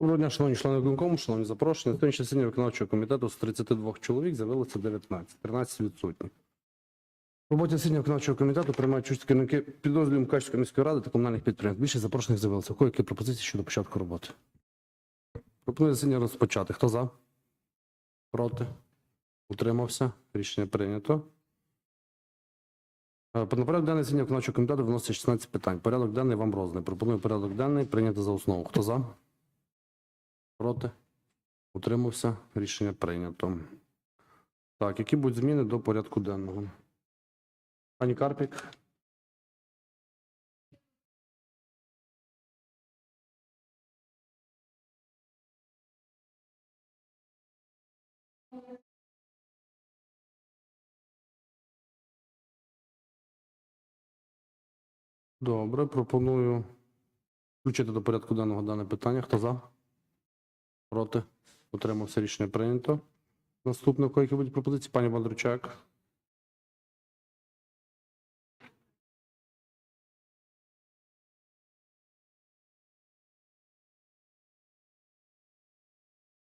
Доброго дня, шановні члени виконкому, шановні запрошені. На сьогоднішнє засідання виконавчого комітету з 32 чоловік з'явилося 19, 13 відсутні. В роботі засідання виконавчого комітету приймають участь керівники підрозділів Мукачівської міської ради та комунальних підприємств. Більше запрошених з'явилося. Кого які пропозиції щодо початку роботи? Пропоную засідання розпочати. Хто за? Проти? Утримався? Рішення прийнято. Е, На порядок денний засідання виконавчого комітету виноситься 16 питань. Порядок денний вам розданий. Пропоную порядок денний прийняти за основу. Хто за? Проти? Утримався? Рішення прийнято. Так, які будуть зміни до порядку денного? Пані Карпік? Добре, пропоную включити до порядку денного дане питання. Хто за? Проти? Утримався рішення прийнято. Наступне, у кого будуть пропозиції? Пані Бондарчак.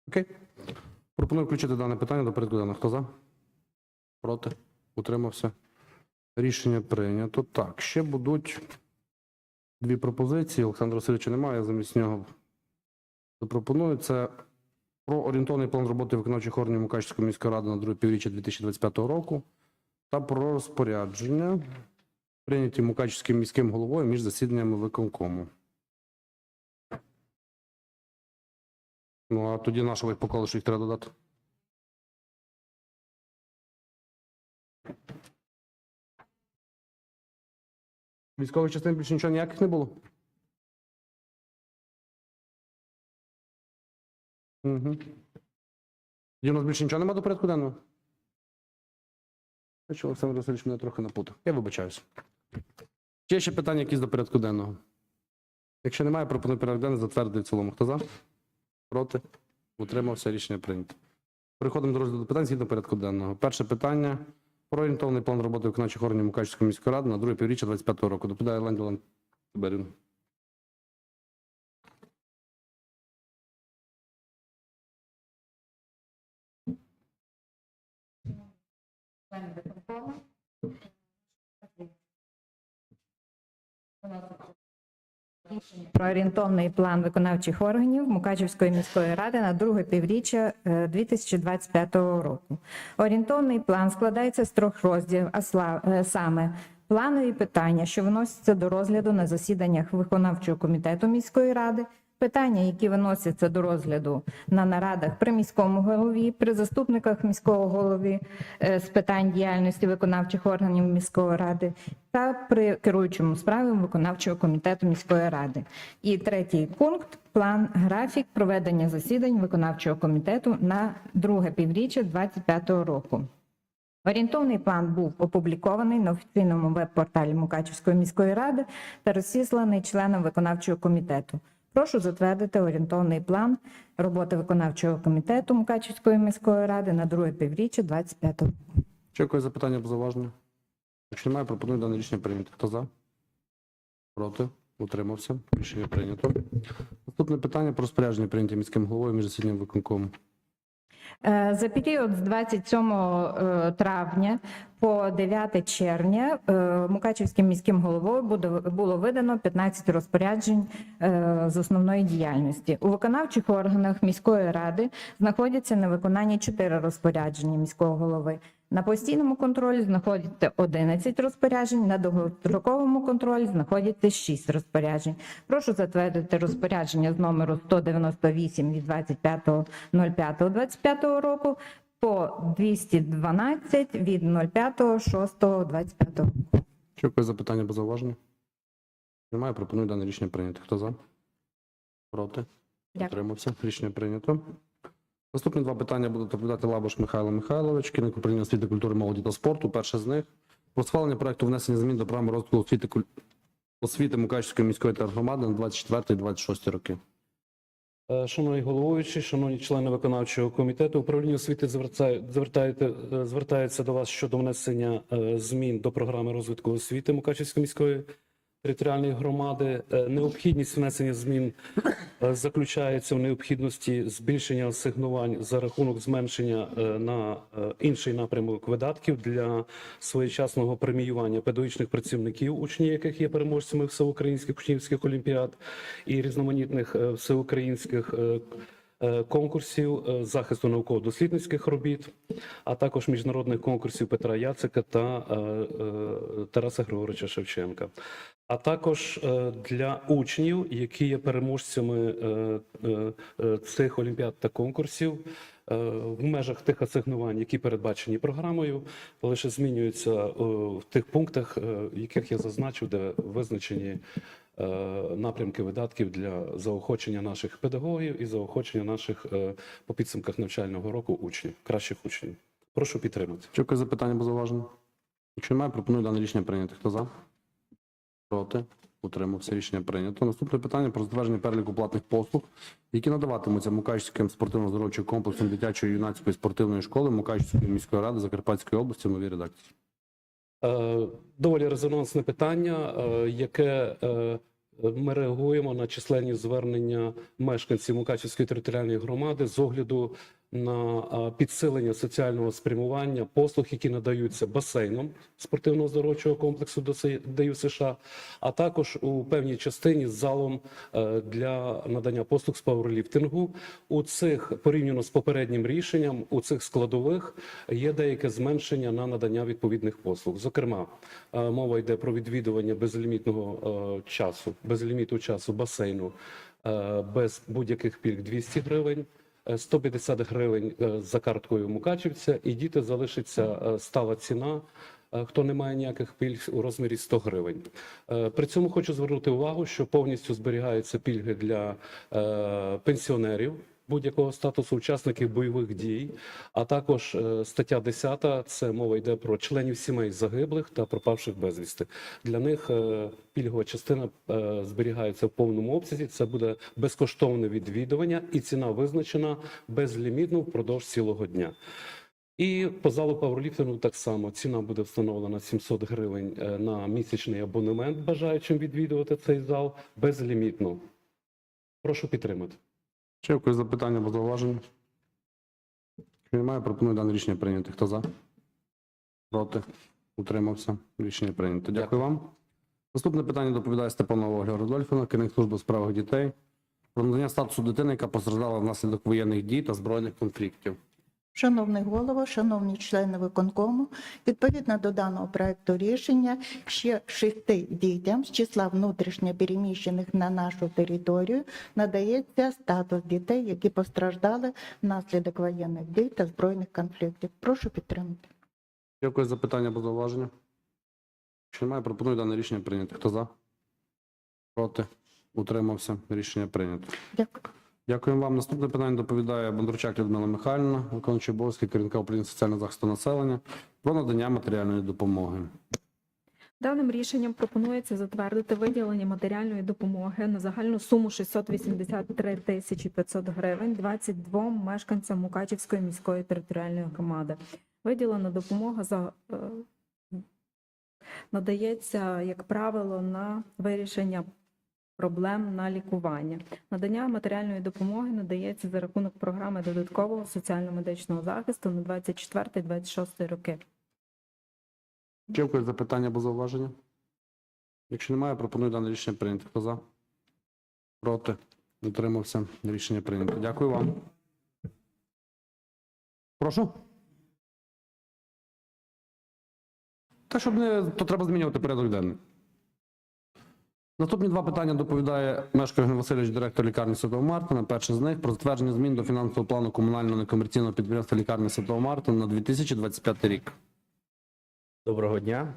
Окей. Пропоную включити дане питання до порядку денного. Хто за? Проти? Утримався. Рішення прийнято. Так, ще будуть дві пропозиції. Олександра Васильовича немає, я замість нього запропоную. Це про орієнтовний план роботи виконавчих органів Мукачівської міської ради на друге півріччя 2025 року та про розпорядження, прийняті Мукачівським міським головою між засіданнями виконкому. Ну, а тоді нашого ви поколи, що їх треба додати. Військових частин більше нічого ніяких не було? Угу. У нас більше нічого немає до порядку денного? Бачу, Олександр Васильович мене трохи напутав. Я вибачаюсь. Є ще питання якісь до порядку денного? Якщо немає, пропоную порядок денний затвердити в цілому. Хто за? Проти? Утримався, рішення прийнято. Переходимо до розгляду питань згідно порядку денного. Перше питання про орієнтовний план роботи виконавчих органів Мукачівської міської ради на друге півріччя 25 року. Доповідає Ленділан Берін. Про орієнтовний план виконавчих органів Мукачівської міської ради на друге півріччя е, 2025 року. Орієнтовний план складається з трьох розділів, а е, саме планові питання, що виносяться до розгляду на засіданнях виконавчого комітету міської ради, питання, які виносяться до розгляду на нарадах при міському голові, при заступниках міського голови е, з питань діяльності виконавчих органів міської ради та при керуючому справами виконавчого комітету міської ради. І третій пункт план графік проведення засідань виконавчого комітету на друге півріччя 2025 року. Орієнтовний план був опублікований на офіційному веб-порталі Мукачівської міської ради та розсісланий членам виконавчого комітету. Прошу затвердити орієнтовний план роботи виконавчого комітету Мукачівської міської ради на друге півріччя 2025 року. Якось запитання або зауваження? Якщо немає, пропоную дане рішення прийняти. Хто за? Проти? Утримався. Рішення прийнято. Наступне питання про спорядження прийняті міським головою між засіданням виконкому. Е, За період з 27 е, травня по 9 червня е, Мукачівським міським головою було видано 15 розпоряджень з основної діяльності. У виконавчих органах міської ради знаходяться на виконанні 4 розпорядження міського голови. На постійному контролі знаходяться 11 розпоряджень, на довгостроковому контролі знаходяться 6 розпоряджень. Прошу затвердити розпорядження з номеру 198 від 25.05.25 року по 212 від 05.06.25 року. Чи якось запитання або зауваження? Немає, пропоную дане рішення прийняти. Хто за? Проти? Дякую. Утримався. Рішення прийнято. Наступні два питання будуть доповідати Лабуш Михайло Михайлович, керівник управління освіти, культури, молоді та спорту. Перше з них про схвалення проекту внесення змін до програми розвитку освіти, куль- освіти Мукачівської міської тергромади на 24-26 роки. Е, Шановний головуючий, шановні члени виконавчого комітету, управління освіти е, звертається до вас щодо внесення е, змін до програми розвитку освіти Мукачівської міської територіальної громади. Е, Необхідність внесення змін е, заключається в необхідності збільшення асигнувань за рахунок зменшення е, на інший напрямок видатків для своєчасного преміювання педагогічних працівників, учні яких є переможцями всеукраїнських учнівських олімпіад і різноманітних всеукраїнських конкурсів е, захисту науково-дослідницьких робіт, а також міжнародних конкурсів Петра Яцика та е, е, Тараса Григоровича Шевченка. А також е, для учнів, які є переможцями е, е, е, цих олімпіад та конкурсів. е, В межах тих асигнувань, які передбачені програмою, лише змінюються е, в тих пунктах, е, яких я зазначив, де визначені е, напрямки видатків для заохочення наших педагогів і заохочення наших е, по підсумках навчального року учнів, кращих учнів. Прошу підтримати. Дякую за питання, було зауважено. Якщо немає, пропоную дане рішення прийняти. Хто за? Проти? Утримався. Рішення прийнято. Наступне питання про затвердження переліку платних послуг, які надаватимуться Мукачівським спортивно-здоровчим комплексом дитячої юнацької спортивної школи Мукачівської міської ради Закарпатської області в новій редакції. Е, Доволі резонансне питання, е, яке е, ми реагуємо на численні звернення мешканців Мукачівської територіальної громади з огляду на підсилення соціального спрямування послуг, які надаються басейном спортивного здоровчого комплексу ДЮ США, а також у певній частині з залом е, для надання послуг з пауерліфтингу. У цих порівняно з попереднім рішенням у цих складових є деяке зменшення на надання відповідних послуг. Зокрема, е, мова йде про відвідування безлімітного е, часу, безліміту часу басейну без будь-яких пільг 200 гривень. Е, 150 гривень е, за карткою Мукачівця, і діти залишиться е, стала ціна. е, Хто не має ніяких пільг у розмірі 100 гривень. Е, При цьому хочу звернути увагу, що повністю зберігаються пільги для е, пенсіонерів будь-якого статусу учасників бойових дій, а також е, стаття 10, це мова йде про членів сімей загиблих та пропавших безвісти. Для них е, пільгова частина е, зберігається в повному обсязі. Це буде безкоштовне відвідування, і ціна визначена безлімітно впродовж цілого дня. І по залу пауерліфтингу так само ціна буде встановлена 700 гривень на місячний абонемент бажаючим відвідувати цей зал безлімітно. Прошу підтримати. Дякую якось запитання або зауваження. Якщо немає, пропоную дане рішення прийняти. Хто за? Проти? Утримався. Рішення прийнято. Дякую вам. Наступне питання доповідає Степанова Ольга Рудольфівна, керівник служби у справах дітей. Про надання статусу дитини, яка постраждала внаслідок воєнних дій та збройних конфліктів. Шановний голово, шановні члени виконкому, відповідно до даного проекту рішення, ще шести дітям з числа внутрішньо переміщених на нашу територію надається статус дітей, які постраждали внаслідок воєнних дій та збройних конфліктів. Прошу підтримати. Дякую за питання, було зауваження. Якщо немає, пропоную дане рішення прийняти. Хто за? Проти? Утримався. Рішення прийнято. Дякую. Дякуємо вам. Наступне питання доповідає Бондарчак Людмила Михайлівна, виконуючий обов'язки керівника управління соціального захисту населення про надання матеріальної допомоги. Даним рішенням пропонується затвердити виділення матеріальної допомоги на загальну суму 683 тисячі 500 гривень 22 мешканцям Мукачівської міської територіальної громади. Виділена допомога за е, надається, як правило, на вирішення проблем на лікування. Надання матеріальної допомоги надається за рахунок програми додаткового соціально-медичного захисту на 24-26 роки. Дякую за питання або зауваження. Якщо немає, пропоную дане рішення прийняти. Хто за? Проти? Утримався. Рішення прийнято. Дякую вам. Прошу. Та щоб не, то треба змінювати порядок денний. Наступні два питання доповідає Мешко Васильович, директор лікарні Святого Мартина. Перше з них про затвердження змін до фінансового плану комунального некомерційного підприємства лікарні Святого Мартина на 2025 рік. Доброго дня.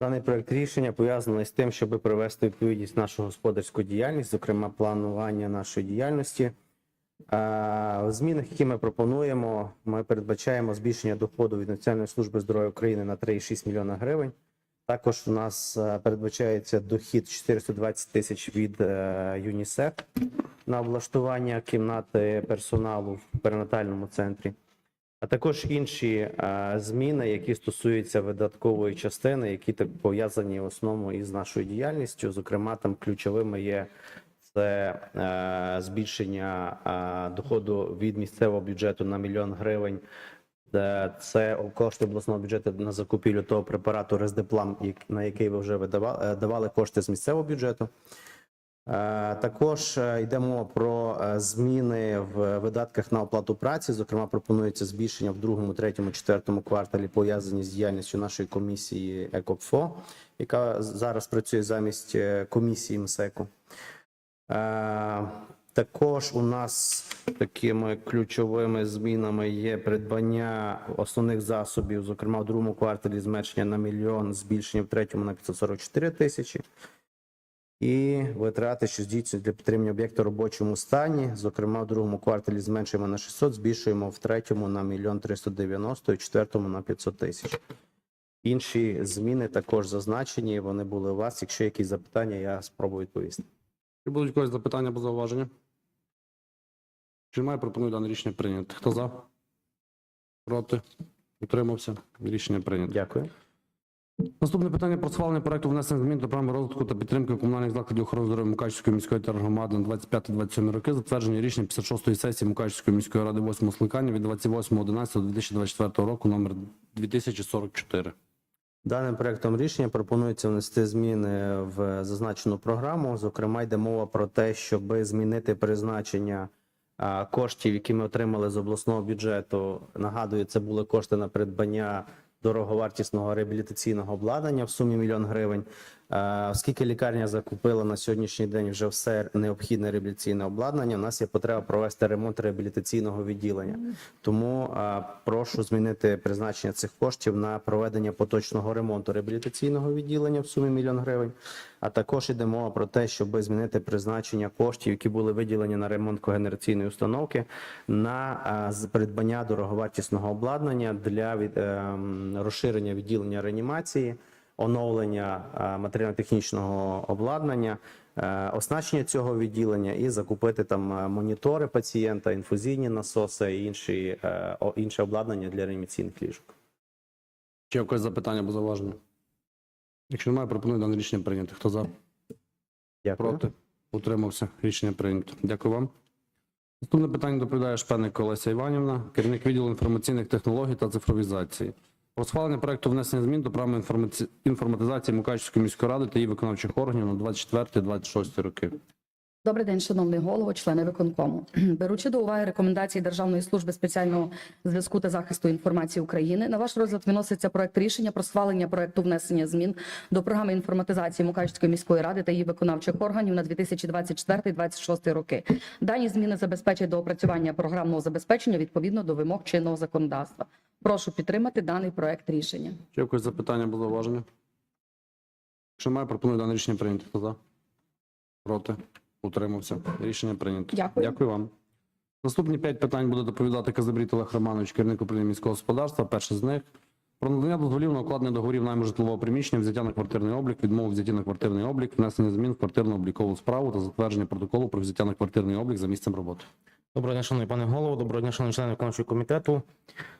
Даний проект рішення пов'язаний з тим, щоб привести відповідність нашу господарську діяльність, зокрема планування нашої діяльності. В змінах, які ми пропонуємо, ми передбачаємо збільшення доходу від Національної служби здоров'я України на 3,6 мільйона гривень. Також у нас е, передбачається дохід 420 тисяч від е, ЮНІСЕФ на облаштування кімнати персоналу в перинатальному центрі. а також інші е, зміни, які стосуються видаткової частини, які так пов'язані в основному із нашою діяльністю. Зокрема, там ключовими є це збільшення доходу від місцевого бюджету на мільйон гривень. Е, Це кошти обласного бюджету на закупівлю того препарату Рездеплам, на який ви вже видавали, е, давали кошти з місцевого бюджету. Е, Також йде мова про зміни в видатках на оплату праці. Зокрема, пропонується збільшення в другому, третьому, четвертому кварталі пов'язані з діяльністю нашої комісії ЕКОПФО, яка зараз працює замість комісії МСЕКу. Також у нас такими ключовими змінами є придбання основних засобів, зокрема в другому кварталі зменшення на мільйон, збільшення в третьому на 544 тисячі. І витрати, що здійснюють для підтримання об'єкта в робочому стані. Зокрема, в другому кварталі зменшуємо на 600, збільшуємо в третьому на мільйон 390 і в четвертому на 500 тисяч. Інші зміни також зазначені. Вони були у вас. Якщо якісь запитання, я спробую відповісти. Чи будуть якісь запитання або зауваження? Немає, пропоную дане рішення прийняти. Хто за? Проти? Утримався? Рішення прийнято. Дякую. Наступне питання про схвалення проекту внесення змін до програми розвитку та підтримки комунальних закладів охорони здоров'я Мукачівської міської тергромади на 25-27 роки, затвердження рішення 56-ї сесії Мукачівської міської ради 8 скликання від 28.11.2024 року номер 2044. Даним проектом рішення пропонується внести зміни в зазначену програму. Зокрема, йде мова про те, щоб змінити призначення коштів, які ми отримали з обласного бюджету. Нагадую, це були кошти на придбання дороговартісного реабілітаційного обладнання в сумі мільйон гривень. Е, Оскільки лікарня закупила на сьогоднішній день вже все необхідне реабілітаційне обладнання, у нас є потреба провести ремонт реабілітаційного відділення. Тому е, прошу змінити призначення цих коштів на проведення поточного ремонту реабілітаційного відділення в сумі мільйон гривень. А також йде мова про те, щоб змінити призначення коштів, які були виділені на ремонт когенераційної установки, на е, придбання дороговартісного обладнання для від, е, розширення відділення реанімації, оновлення е, матеріально-технічного обладнання, е, оснащення цього відділення і закупити там е, монітори пацієнта, інфузійні насоси і інші, інше обладнання для реанімаційних ліжок. Чи якось запитання або зауваження? Якщо немає, пропоную дане рішення прийняти. Хто за? Дякую. Проти? Утримався. Рішення прийнято. Дякую вам. Наступне питання доповідає Шпенник Олеся Іванівна, керівник відділу інформаційних технологій та цифровізації. Про схвалення проекту внесення змін до програми інформатизації Мукачівської міської ради та її виконавчих органів на 24-26 роки. Добрий день, шановний голово, члени виконкому. Беручи до уваги рекомендації Державної служби спеціального зв'язку та захисту інформації України, на ваш розгляд виноситься проект рішення про схвалення проекту внесення змін до програми інформатизації Мукачівської міської ради та її виконавчих органів на 2024-2026 роки. Дані зміни забезпечать доопрацювання програмного забезпечення відповідно до вимог чинного законодавства. Прошу підтримати даний проект рішення. Чи якось запитання або зауваження? Якщо немає, пропоную дане рішення прийняти. За? Проти? Утримався. Рішення прийнято. Дякую. Дякую вам. Наступні п'ять питань буде доповідати Казабріт Олег Романович, керівник управління міського господарства. Перше з них про надання дозволів на укладення договорів найму житлового приміщення, взяття на квартирний облік, відмову взяття на квартирний облік, внесення змін в квартирну облікову справу та затвердження протоколу про взяття на квартирний облік за місцем роботи. Доброго дня, шановний пане голово, доброго дня, шановні члени виконавчого комітету.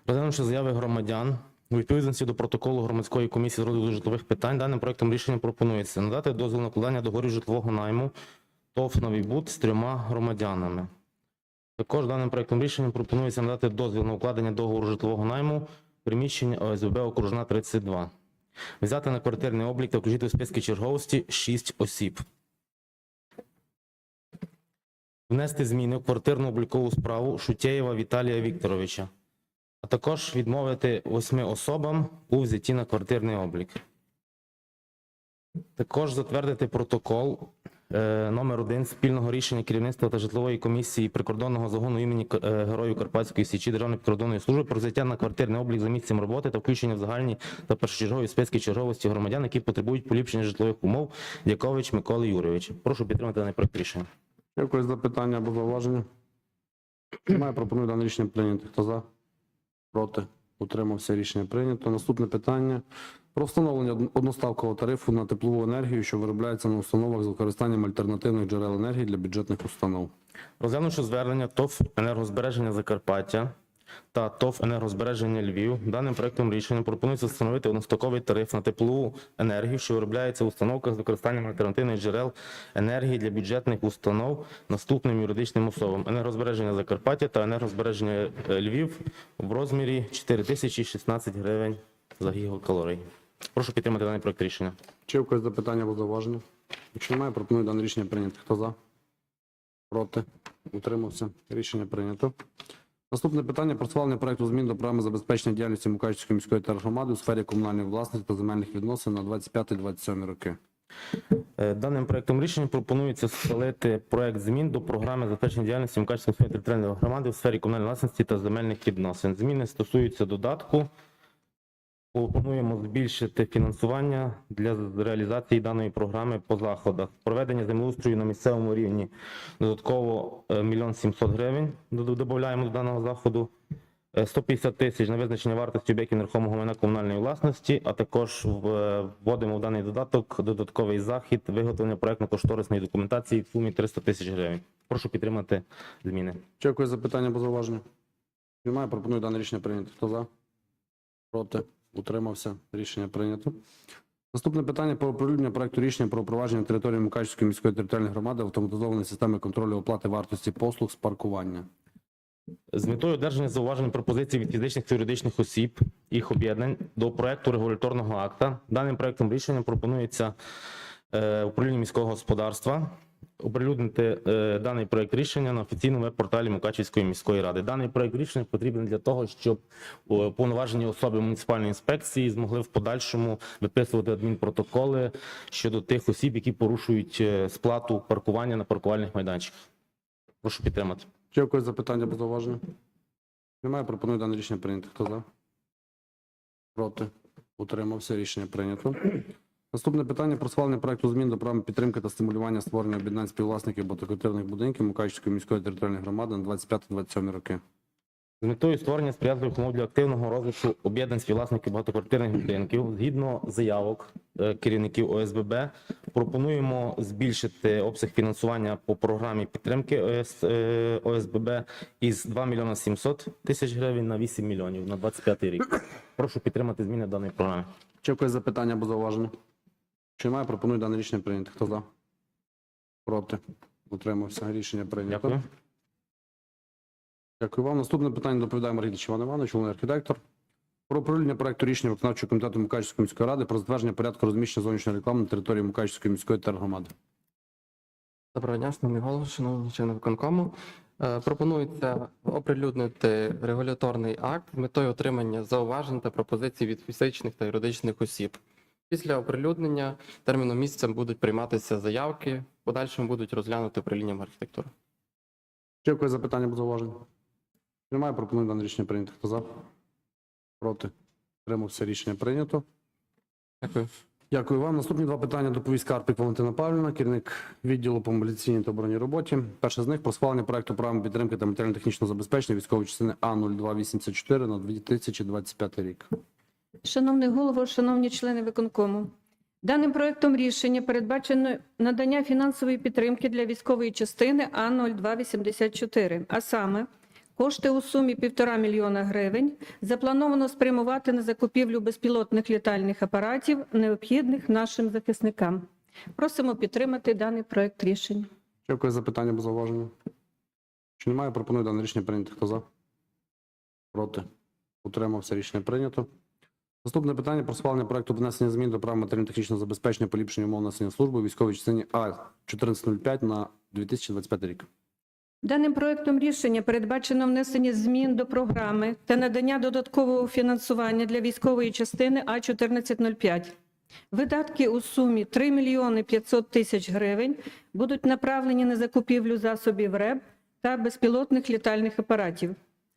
Розглянувши заяви громадян у відповідності до протоколу громадської комісії з розгляду житлових питань, даним проектом рішення пропонується надати дозвіл на укладання договорів житлового найму ТОВ «Новий Буд» з трьома громадянами. Також даним проектом рішення пропонується надати дозвіл на укладення договору житлового найму приміщення ОСББ Окружна 32. Взяти на квартирний облік та включити у списки черговості 6 осіб. внести зміни в квартирну облікову справу Шутєєва Віталія Вікторовича, а також відмовити восьми особам у взятті на квартирний облік. Також затвердити протокол номер 1 спільного рішення керівництва та житлової комісії прикордонного загону імені е, Героїв Карпатської Січі Державної прикордонної служби про взяття на квартирний облік за місцем роботи та включення в загальні та першочергові списки черговості громадян, які потребують поліпшення житлових умов. Якович Микола Юрійович. Прошу підтримати даний проект рішення. Якось запитання або зауваження? Немає, пропоную дане рішення прийняти. Хто за? Проти? Утримався. Рішення прийнято. Наступне питання про встановлення одноставкового тарифу на теплову енергію, що виробляється на установах з використанням альтернативних джерел енергії для бюджетних установ. Розглянувши звернення ТОВ енергозбереження Закарпаття та ТОВ «Енергозбереження Львів». Даним проектом рішення пропонується встановити одностроковий тариф на теплову енергію, що виробляється в установках з використанням альтернативних джерел енергії для бюджетних установ наступним юридичним особам «Енергозбереження Закарпаття» та «Енергозбереження е, Львів» в розмірі 4016 гривень за гігакалорій. Прошу підтримати даний проект рішення. Чи в когось запитання або зауваження? Якщо немає, пропоную дане рішення прийняти. Хто за? Проти? Утримався. Рішення прийнято. Наступне питання про схвалення проекту змін до програми забезпечення діяльності Мукачівської міської тергромади у сфері комунальної власності та земельних відносин на 25-27 роки. Е, Даним проектом рішення пропонується схвалити проект змін до програми забезпечення діяльності Мукачівської міської територіальної громади у сфері комунальної власності та земельних відносин. Зміни стосуються додатку. Пропонуємо збільшити фінансування для реалізації даної програми по заходах. Проведення землеустрою на місцевому рівні додатково е, 1 700 гривень додаємо до даного заходу. Е, 150 тисяч на визначення вартості об'єктів нерухомого майна комунальної власності, а також е, вводимо в даний додаток додатковий захід виготовлення проектно-кошторисної документації в сумі 300 тисяч гривень. Прошу підтримати зміни. Чи в когось запитання або зауваження? Немає, пропоную дане рішення прийняти. Хто за? Проти? Утримався. Рішення прийнято. Наступне питання про оприлюднення проекту рішення про впровадження території Мукачівської міської територіальної громади автоматизованої системи контролю оплати вартості послуг з паркування. З метою одержання зауважень пропозицій від фізичних та юридичних осіб, їх об'єднань до проекту регуляторного акта. Даним проектом рішення пропонується е, управлінню міського господарства оприлюднити е, даний проект рішення на офіційному веб-порталі Мукачівської міської ради. Даний проект рішення потрібен для того, щоб о, повноважені особи муніципальної інспекції змогли в подальшому виписувати адмінпротоколи щодо тих осіб, які порушують е, сплату паркування на паркувальних майданчиках. Прошу підтримати. Чи в когось запитання або зауваження? Немає, пропоную дане рішення прийняти. Хто за? Проти? Утримався. Рішення прийнято. Наступне питання про схвалення проекту змін до програми підтримки та стимулювання створення об'єднань співвласників багатоквартирних будинків Мукачівської міської територіальної громади на 25-27 роки. З метою створення сприятливих умов для активного розвитку об'єднань співвласників багатоквартирних будинків, згідно заявок е, керівників ОСББ, пропонуємо збільшити обсяг фінансування по програмі підтримки ОС, е, ОСББ із 2 мільйона 700 тисяч гривень на 8 мільйонів на 25 рік. Прошу підтримати зміни даної програми. Чи в запитання або зауваження? Чи немає, пропоную дане рішення прийняти. Хто за? Проти? Утримався. Рішення прийнято. Дякую. Дякую вам. Наступне питання доповідає Маргіліч Іван Іванович, головний архітектор. Про управління проекту рішення виконавчого комітету Мукачівської міської ради про затвердження порядку розміщення зовнішньої реклами на території Мукачівської міської тергромади. Доброго дня, шановний голово, шановні члени виконкому. Е, Пропонується оприлюднити регуляторний акт з метою отримання зауважень та пропозицій від фізичних та юридичних осіб. Після оприлюднення терміном місяцем будуть прийматися заявки, подальшому будуть розглянути управлінням архітектури. Чи якось запитання або зауваження? Немає, пропоную дане рішення прийняти. Хто за? Проти? Тримався рішення прийнято. Дякую. Дякую вам. Наступні два питання доповість Карпік Валентина Павлівна, керівник відділу по мобілізаційній та оборонній роботі. Перше з них про схвалення проекту програми підтримки та матеріально-технічного забезпечення військової частини А0284 на 2025 рік. Шановний голово, шановні члени виконкому, даним проектом рішення передбачено надання фінансової підтримки для військової частини А0284, а саме кошти у сумі 1,5 мільйона гривень заплановано спрямувати на закупівлю безпілотних літальних апаратів, необхідних нашим захисникам. Просимо підтримати даний проект рішення. Чи якось запитання або зауваження? Чи немає, пропоную дане рішення прийняти. Хто за? Проти? Утримався. Рішення прийнято. Наступне питання про схвалення проекту внесення змін до права матеріально-технічного забезпечення поліпшення умов несення служби у військовій частині А1405 на 2025 рік. Даним проектом рішення передбачено внесення змін до програми та надання додаткового фінансування для військової частини А1405. Видатки у сумі 3 мільйони 500 тисяч гривень будуть направлені на закупівлю засобів РЕБ та безпілотних літальних апаратів.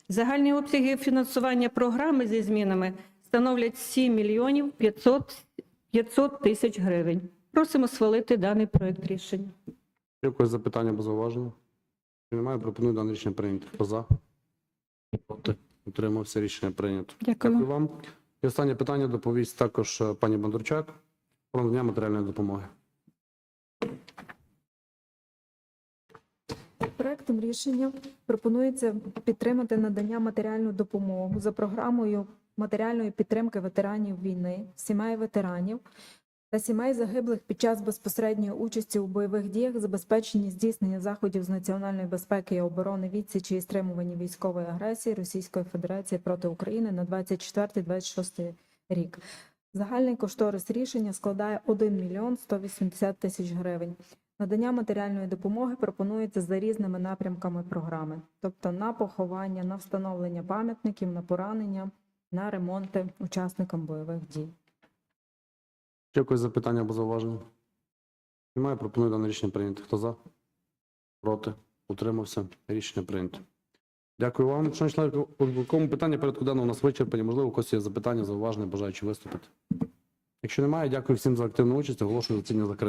Загальні обсяги фінансування програми зі змінами становлять 7 мільйонів 500 500 тисяч гривень. Просимо схвалити даний проект рішення. Якось запитання або зауваження? Немає, пропоную дане рішення прийняти. Хто за? Проти? Утримався. Рішення прийнято. Дякую. Дякую вам. І останнє питання доповість також е, пані Бондарчак про надання матеріальної допомоги. Проектом рішення пропонується підтримати надання матеріальну допомогу за програмою матеріальної підтримки ветеранів війни, сімей ветеранів та сімей загиблих під час безпосередньої участі у бойових діях, забезпеченні здійснення заходів з національної безпеки і оборони відсічі і стримування військової агресії Російської Федерації проти України на 24-26 рік. Загальний кошторис рішення складає 1 мільйон 180 тисяч гривень. Надання матеріальної допомоги пропонується за різними напрямками програми, тобто на поховання, на встановлення пам'ятників, на поранення, на ремонти учасникам бойових дій. Ще якось запитання або зауваження? Немає, пропоную дане рішення прийняти. Хто за? Проти? Утримався? Рішення прийнято. Дякую вам. Шановні члени виконкому, питання порядку денного у нас вичерпані. Можливо, у когось є запитання, зауваження, бажаючи виступити. Якщо немає, дякую всім за активну участь. Оголошую засідання закритим.